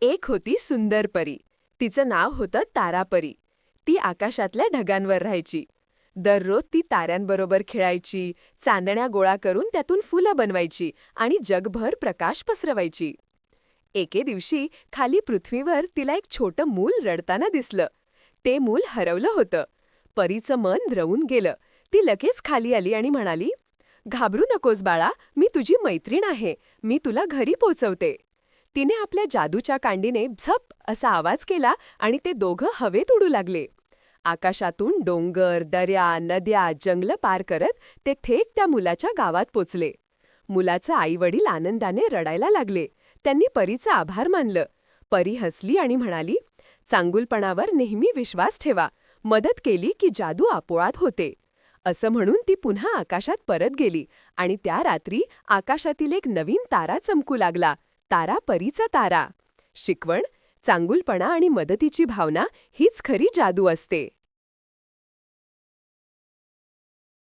एक होती सुंदर परी तिचं नाव होतं तारापरी. ती आकाशातल्या ढगांवर राहायची. दररोज ती ताऱ्यांबरोबर खेळायची चांदण्या गोळा करून त्यातून फुलं बनवायची आणि जगभर प्रकाश पसरवायची. एके दिवशी खाली पृथ्वीवर तिला एक छोटं मूल रडताना दिसलं. ते मूल हरवलं होतं. परीचं मन रवून गेलं. ती लगेच खाली आली आणि म्हणाली घाबरू नकोस बाळा मी तुझी मैत्रीण आहे. मी तुला घरी पोचवते. तिने आपल्या जादूच्या कांडीने झप असा आवाज केला आणि ते दोघं हवेत उडू लागले. आकाशातून डोंगर दऱ्या नद्या जंगलं पार करत ते थेट त्या मुलाच्या गावात पोचले. मुलाचं आईवडील आनंदाने रडायला लागले. त्यांनी परीचं आभार मानलं. परी हसली आणि म्हणाली चांगुलपणावर नेहमी विश्वास ठेवा. मदत केली की जादू आपोळात होते. असं म्हणून ती पुन्हा आकाशात परत गेली आणि त्या रात्री आकाशातील एक नवीन तारा चमकू लागला. तारा परीचा तारा. शिकवण चांगुलपणा आणि मदतीची भावना हीच खरी जादू असते.